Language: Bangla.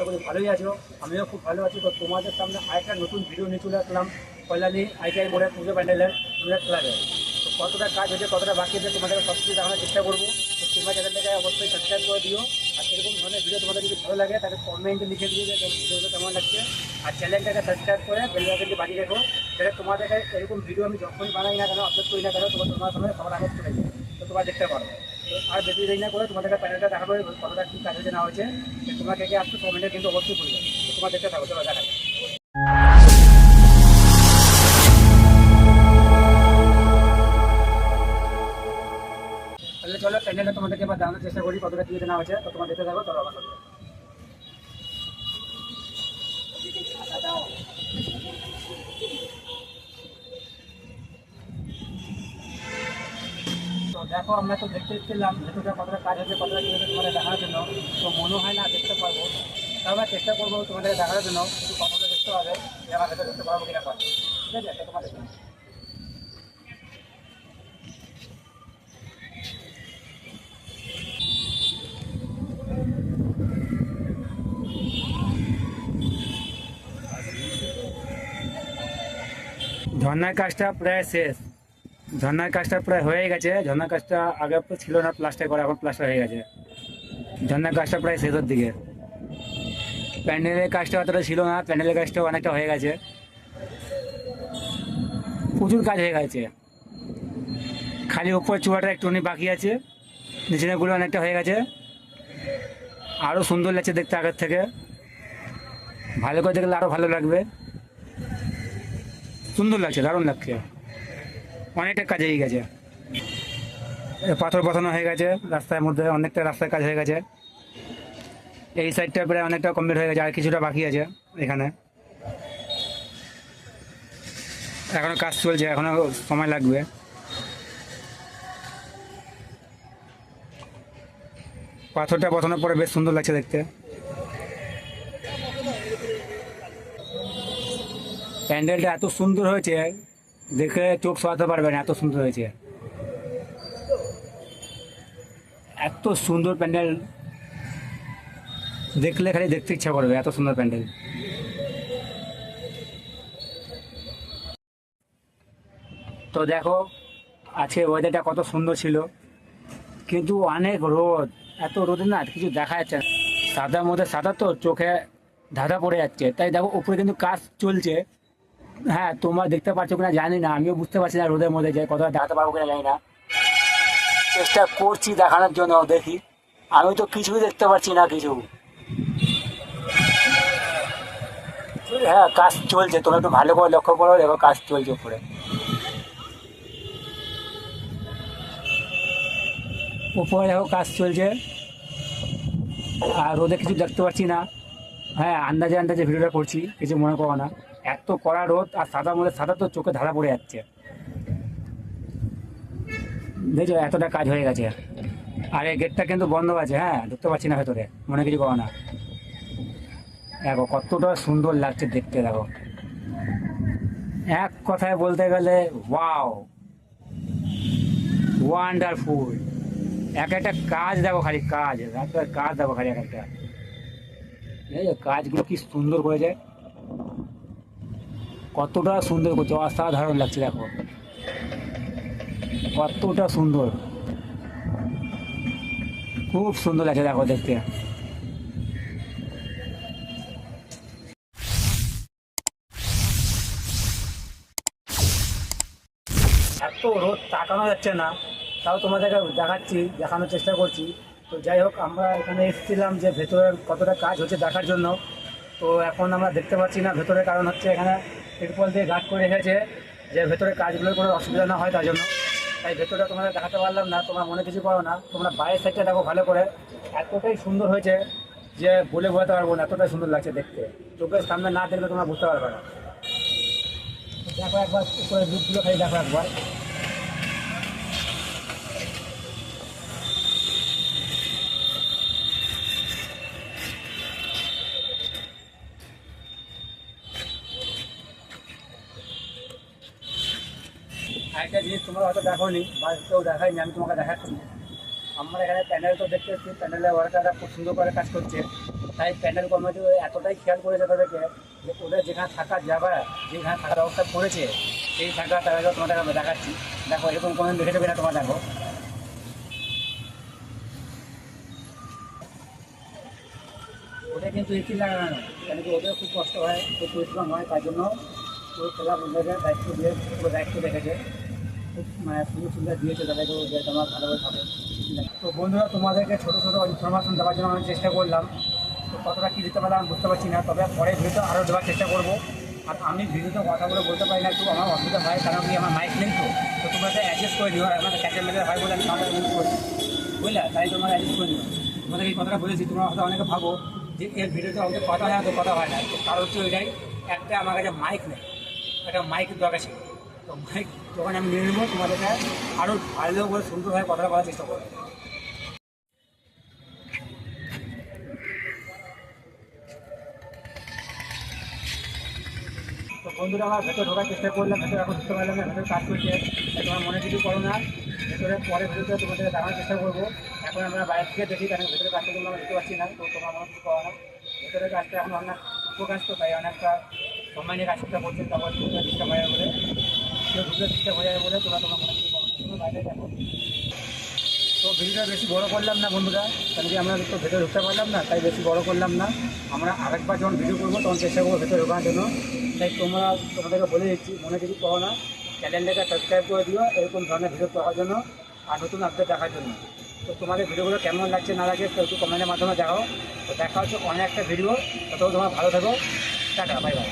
আশা করি ভালোই আছো। আমিও খুব ভালো আছি। তো তোমাদের সামনে আরেকটা নতুন ভিডিও নিয়ে চলে আসলাম। কল্যাণী আইটিআই মোড়ে পুজো প্যান্ডেলের টুলেট ক্লাবে তো কতটা কাজ হয়েছে, কতটা বাকি আছে তোমাদেরকে সব কিছু দেখানোর চেষ্টা করব। তোমরা চ্যানেলটাকে অবশ্যই সাবস্ক্রাইব করে দিও। আর এরকম ধরনের ভিডিও তোমাদের যদি ভালো লাগে, তাহলে কমেন্টে লিখে দিও যে ভিডিওটা কেমন লাগছে। আর চ্যানেলটাকে সাবস্ক্রাইব করে বেল বাটনটি বাজিয়ে রেখো। তাহলে তোমাদেরকে এরকম ভিডিও আমি যখনই বানাই না কেন আপলোড করি না কেন তোমার তোমার সামনে সবার আগে চলে যায়। তো তোমরা দেখতে পারো। আর বেশি দেরি না করে তোমাদেরকে প্যানেলটা দেখাবো কতটা কী কাজ হয়েছে হয়েছে তোমাকে কে আসছো কমেন্টে কিন্তু অবশ্যই করবে তোমার দেখতে থাকো, চলো দেখা তাহলে চলো প্যান্ডেলটা তোমাদেরকে এবার জানানোর চেষ্টা করি কতটা কী না হয়েছে, তো তোমার দেখতে থাকো, চলো আমার দেখো, আমরা তো দেখতে এসেছিলাম ভেতরটা কতটা কাজ হচ্ছে, কতটা কী তোমাদের দেখার জন্য। তো মনে হয় না, দেখতে পারব। আমরা চেষ্টা করব তোমাদের দেখার জন্য, একটু কতটা দেখতে হবে, যে আমার ভেতরে দেখতে পারব কিনা ঠিক আছে তোমাদের ঝর্নার কাজটা প্রায় শেষ। ঝর্নার কাজটা প্রায় হয়ে গেছে। ঝর্নার কাজটা আগে ছিল না, প্লাস্টার করা এখন প্লাস্টার হয়ে গেছে। ঝর্নার কাজটা প্রায় শেষের দিকে। প্যান্ডেলের কাজটা অতটা ছিল না, প্যান্ডেলের কাজটা অনেকটা হয়ে গেছে। প্রচুর কাজ হয়ে গেছে। খালি উপর চূড়াটা একটুখানি বাকি আছে নিচেগুলো অনেকটা হয়ে গেছে। আরও সুন্দর লাগছে দেখতে আগের থেকে। ভালো করে দেখলে আরও ভালো লাগবে। সুন্দর লাগছে, দারুণ লাগছে। অনেকটা কাজ হয়ে গেছে। পাথর বসানো হয়ে গেছে, রাস্তার মধ্যে অনেকটা রাস্তার কাজ হয়ে গেছে। এই সাইডটা প্রায় অনেকটা কমপ্লিট হয়ে গেছে, আর কিছুটা বাকি আছে এখানে। এখনও কাজ চলছে, এখনও সময় লাগবে। পাথরটা বসানোর পরে বেশ সুন্দর লাগছে দেখতে। প্যান্ডেলটা এত সুন্দর হয়েছে দেখে চোখ সরাতে পারবে না, এত সুন্দর হয়েছে। এত সুন্দর প্যান্ডেল। দেখলে খালি দেখতে ইচ্ছা করবে, এত সুন্দর প্যান্ডেল। তো দেখো, আজকে ওয়েদারটা কত সুন্দর ছিল। কিন্তু অনেক রোদ, এত রোদে না কিছু দেখা যাচ্ছে সাদার মধ্যে সাদা তো চোখে ধাঁধা পড়ে যাচ্ছে। তাই দেখো, উপরে কিন্তু কাজ চলছে। হ্যাঁ তোমরা দেখতে পাচ্ছ কিনা জানি না, আমিও বুঝতে পারছি না রোদের মধ্যে যে কতটা দেখাতে পারব কিনা জানি না। চেষ্টা করছি দেখানোর জন্য দেখি। আমি তো কিছুই দেখতে পাচ্ছি না কিছু। হ্যাঁ কাজ চলছে, তোমরা একটু ভালো করে লক্ষ্য করো, দেখো কাজ চলছে উপরে। উপরে দেখো কাজ চলছে। আর রোদে কিছু দেখতে পাচ্ছি না। হ্যাঁ আন্দাজে আন্দাজে ভিডিওটা করছি, কিছু মনে করো না। এত কড়া রোদ আর সাদা মধ্যে সাদা তো চোখে ধারা পড়ে যাচ্ছে। দেখছ, এতটা কাজ হয়ে গেছে। আর এই গেটটা কিন্তু বন্ধ আছে হ্যাঁ ঢুকতে পারছি না ভেতরে, মনে কিছু করো না। দেখো, কতটা সুন্দর লাগছে দেখতে, দেখো। এক কথায় বলতে গেলে ওয়াও ওয়ান্ডারফুল এক একটা কাজ দেখো খালি, কাজ কাজ দেখো খালি, এক একটা। কাজগুলো কি সুন্দর করেছে। কতটা সুন্দর করছে, অসাধারণ লাগছে, দেখো। কতটা সুন্দর। খুব সুন্দর লাগছে, দেখো, দেখতে। এত রোদ তাকানো যাচ্ছে না, তাও তোমাদেরকে দেখাচ্ছি, দেখানোর চেষ্টা করছি। তো যাই হোক, আমরা এখানে এসেছিলাম যে ভেতরের কতটা কাজ হচ্ছে দেখার জন্য। তো এখন আমরা দেখতে পাচ্ছি না, ভেতরের কারণ হচ্ছে এখানে তিরপল দিয়ে গার্ড করে রেখেছে, যে ভেতরে কাজগুলোর কোনো অসুবিধা না হয় তার জন্য। তাই ভেতরটা তোমাদের দেখাতে পারলাম না, তোমরা মনে কিছু করো না। তোমরা বাইরের সাইডটা দেখো ভালো করে। এতটাই সুন্দর হয়েছে যে বলে বোঝাতে পারব না, এতটাই সুন্দর লাগছে দেখতে। চোখের সামনে না দেখলে তোমরা বুঝতে পারবে না। দেখো একবার উপরে দুধগুলো খালি দেখো একবার। একটা জিনিস তোমরা হয়তো দেখো নি বা কেউ দেখায়নি, আমি তোমাকে দেখাচ্ছি। আমরা এখানে প্যান্ডেল তো দেখতে এসেছি প্যান্ডেলের ওয়ার্কাররা খুব সুন্দর করে কাজ করছে। তাই প্যান্ডেল কমিটি এতটাই খেয়াল করেছে তাদেরকে যে ওদের যেখানে থাকার জায়গা, যেখানে থাকার ব্যবস্থা করেছে, সেই থাকা তাদেরকে তোমাদের আমি দেখাচ্ছি। দেখো, এরকম কোনো দেখে দেবে না তোমার দেখো। ওটা কিন্তু এসি লাগানো না কেন কি ওদের খুব কষ্ট হয়, খুব পরিশ্রম হয়, তাই জন্য পুরো খেলা বন্ধুদের দায়িত্ব দিয়ে দায়িত্ব খুব মানে সুযোগ সুবিধা দিয়েছে তাদেরকে যে তোমরা ভালোভাবে থাকো। তো বন্ধুরা, তোমাদেরকে ছোটো ছোটো ইনফরমেশন দেওয়ার জন্য আমি চেষ্টা করলাম। তো কতটা কী দিতে পারলাম আমি বুঝতে পারছি না, তবে পরে ভিডিওতে আরও দেওয়ার চেষ্টা করব। আর আমি ভিডিওতে কথাগুলো বলতে পারি না, একটু আমার অসুবিধা হয়, কারণ কি আমার মাইক নেই তো। তো তোমরা অ্যাডজাস্ট করে নিও, আর আমাদের ক্যাচের মেলে হয় বলে আমি সামনে ইউজ করি বুঝলে? তাই তোমরা অ্যাডজাস্ট করে নিও। তোমাদের এই কথাটা বলেছি, তোমরা হয়তো অনেকে ভাবো যে এর ভিডিওতে আমাদের কথা হয় না, তো কথা হয় না। কারণ হচ্ছে ওইটাই, একটা আমার কাছে মাইক নেই। একটা মাইক দরকার ছিল। তো মাইক যখন আমি নিয়ে নেব তোমাদেরকে আরও ভালো করে সুন্দরভাবে কথাটা বলার চেষ্টা করব। তো বন্ধুরা, আমার ভেতরে ঢোকার চেষ্টা করলাম, ভেতরে এখন ঢুকতে পারলাম না, ভেতরে কাজ করছে। তোমার মনে কিছু করো না, ভেতরে পরে ভিডিওতে তোমাদের দেখানোর চেষ্টা করব। এখন আমরা বাইরে থেকে দেখি কারণ ভেতরে কাজটা কিন্তু আমরা দেখতে পাচ্ছি না, তো তোমার মনে কিছু করো না। ভেতরে কাজটা এখন অনেক উপকাজ তো, তাই অনেকটা সময় নিয়ে কাজটা করছে তারপর ঢুকতে ডিস্টার্ব হয়ে যাবে বলে হয়ে তোমরা বাইরে তো ভিডিওটা বেশি বড় করলাম না বন্ধুরা, কারণ কি আমরা তো ভেতরে ঢুকতে পারলাম না, তাই বেশি বড় করলাম না। আমরা আরেকবার যখন ভিডিও করব, তখন চেষ্টা করব ভেতরে ঢোকার জন্য। তাই তোমরা, তোমাদেরকে বলে দিচ্ছি, মনে কিছু করো না। চ্যানেলটাকে সাবস্ক্রাইব করে দিও, এরকম ধরনের ভিডিও পাওয়ার জন্য আর নতুন আপডেট দেখার জন্য। তো তোমাদের ভিডিওগুলো কেমন লাগছে না লাগছে একটু কমেন্টের মাধ্যমে দেখাও তো দেখা হচ্ছে অনেক একটা ভিডিও তত তোমরা ভালো থাকো। Tata bye bye